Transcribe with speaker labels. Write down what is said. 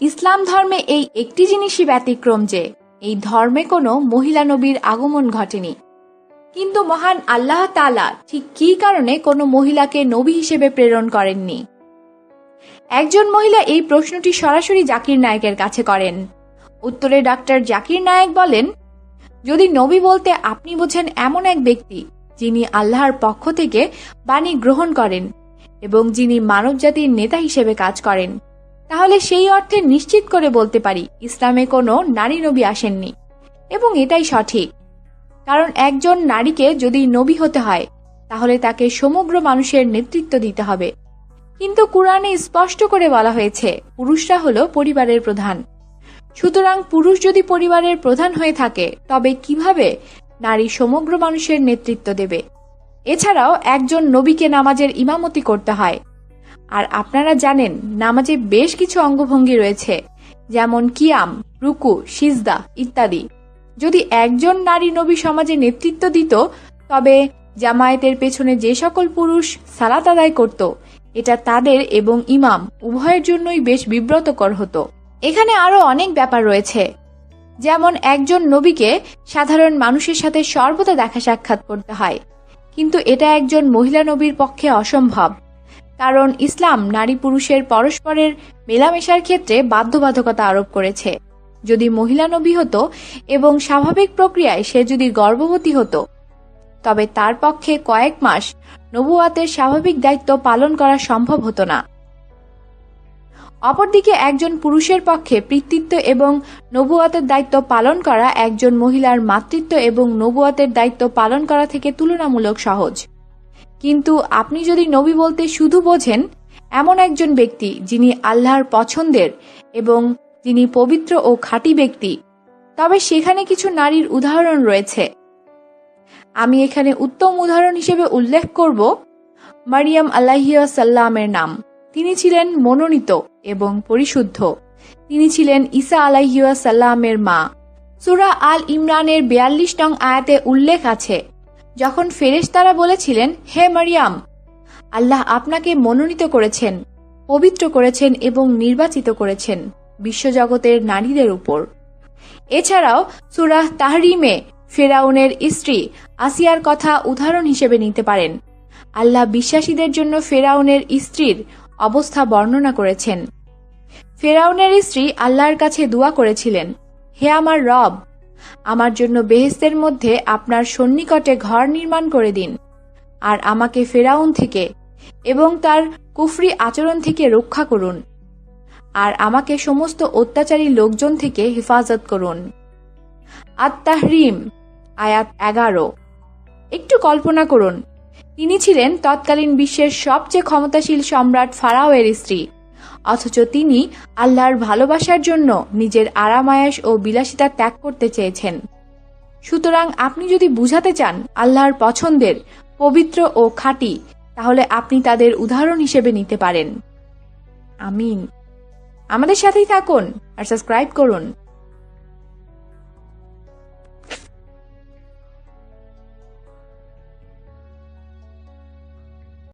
Speaker 1: ইসলাম ধর্মে এই একটি জিনিসই ব্যতিক্রম যে, এই ধর্মে কোনো মহিলা নবীর আগমন ঘটেনি। কিন্তু মহান আল্লাহ তালা ঠিক কী কারণে কোনো মহিলাকে নবী হিসেবে প্রেরণ করেননি? একজন মহিলা এই প্রশ্নটি সরাসরি জাকির নায়েকের কাছে করেন। উত্তরে ডাক্তার জাকির নায়েক বলেন, যদি নবী বলতে আপনি বোঝেন এমন এক ব্যক্তি, যিনি আল্লাহর পক্ষ থেকে বাণী গ্রহণ করেন এবং যিনি মানবজাতির নেতা হিসেবে কাজ করেন তাহলে সেই অর্থে নিশ্চিত করে বলতে পারি, ইসলামে কোনো নারী নবী আসেননি। এবং এটাই সঠিক। কারণ একজন নারীকে যদি নবী হতে হয়, তাহলে তাকে সমগ্র মানুষের নেতৃত্ব দিতে হবে। কিন্তু কোরআনে স্পষ্ট করে বলা হয়েছে, পুরুষরা হলো পরিবারের প্রধান। সুতরাং পুরুষ যদি পরিবারের প্রধান হয়ে থাকে, তবে কীভাবে নারী সমগ্র মানুষের নেতৃত্ব দেবে? এছাড়াও একজন নবীকে নামাজের ইমামতি করতে হয় আর আপনারা জানেন, নামাজে বেশ কিছু অঙ্গভঙ্গি রয়েছে, যেমন কিয়াম, রুকু, সিজদা ইত্যাদি। যদি একজন নারী নবী সমাজে নেতৃত্ব দিত, তবে জামায়াতের পেছনে যে সকল পুরুষ সালাত আদায় করত, এটা তাদের এবং ইমাম উভয়ের জন্যই বেশ বিব্রতকর হতো। এখানে আরও অনেক ব্যাপার রয়েছে। যেমন একজন নবীকে সাধারণ মানুষের সাথে সর্বদা দেখা সাক্ষাৎ করতে হয়, কিন্তু এটা একজন মহিলা নবীর পক্ষে অসম্ভব। কারণ ইসলাম নারী পুরুষের পরস্পরের মেলামেশার ক্ষেত্রে বাধ্যবাধকতা আরোপ করেছে। যদি মহিলা নবী হতো এবং স্বাভাবিক প্রক্রিয়ায় সে যদি গর্ভবতী হতো, তবে তার পক্ষে কয়েক মাস নবুয়াতের স্বাভাবিক দায়িত্ব পালন করা সম্ভব হতো না। অপরদিকে একজন পুরুষের পক্ষে পিতৃত্ব এবং নবুয়াতের দায়িত্ব পালন করা একজন মহিলার মাতৃত্ব এবং নবুয়াতের দায়িত্ব পালন করা থেকে তুলনামূলক সহজ। কিন্তু আপনি যদি নবী বলতে শুধু বোঝেন, এমন একজন ব্যক্তি যিনি আল্লাহর পছন্দের এবং যিনি পবিত্র ও খাঁটি ব্যক্তি, তবে সেখানে কিছু নারীর উদাহরণ রয়েছে। আমি এখানে উত্তম উদাহরণ হিসেবে উল্লেখ করব, মারিয়াম আল্লাহিয়া সাল্লামের নাম। তিনি ছিলেন মনোনীত এবং পরিশুদ্ধ। তিনি ছিলেন ঈসা আলাহিয়া সাল্লামের মা। সুরা আল ইমরানের বিয়াল্লিশ নং আয়াতে উল্লেখ আছে যখন ফেরেশতারা বলেছিলেন, হে মারিয়াম, আল্লাহ আপনাকে মনোনীত করেছেন, পবিত্র করেছেন এবং নির্বাচিত করেছেন বিশ্বজগতের নারীদের উপর। এছাড়াও সুরাহ তাহরিমে ফেরাউনের স্ত্রী আসিয়ার কথা উদাহরণ হিসেবে নিতে পারেন। আল্লাহ বিশ্বাসীদের জন্য ফেরাউনের স্ত্রীর অবস্থা বর্ণনা করেছেন। ফেরাউনের স্ত্রী আল্লাহর কাছে দোয়া করেছিলেন, হে আমার রব আমার জন্য বেহেস্তের মধ্যে আপনার সন্নিকটে ঘর নির্মাণ করে দিন, আর আমাকে ফেরাউন থেকে এবং তার কুফরি আচরণ থেকে রক্ষা করুন, আর আমাকে সমস্ত অত্যাচারী লোকজন থেকে হেফাজত করুন। আত্মাহরিম আয়াত এগারো। একটু কল্পনা করুন, তিনি ছিলেন তৎকালীন বিশ্বের সবচেয়ে ক্ষমতাশীল সম্রাট ফারাওয়ের স্ত্রী। অথচ তিনি আল্লাহর ভালোবাসার জন্য নিজের আরামায়াস ও বিলাসিতা ত্যাগ করতে চেয়েছেন। সুতরাং আপনি যদি বুঝাতে চান আল্লাহর পছন্দের পবিত্র ও খাঁটি, তাহলে আপনি তাদের উদাহরণ হিসেবে নিতে পারেন। আমিন। আমাদের সাথেই থাকুন আর সাবস্ক্রাইব করুন।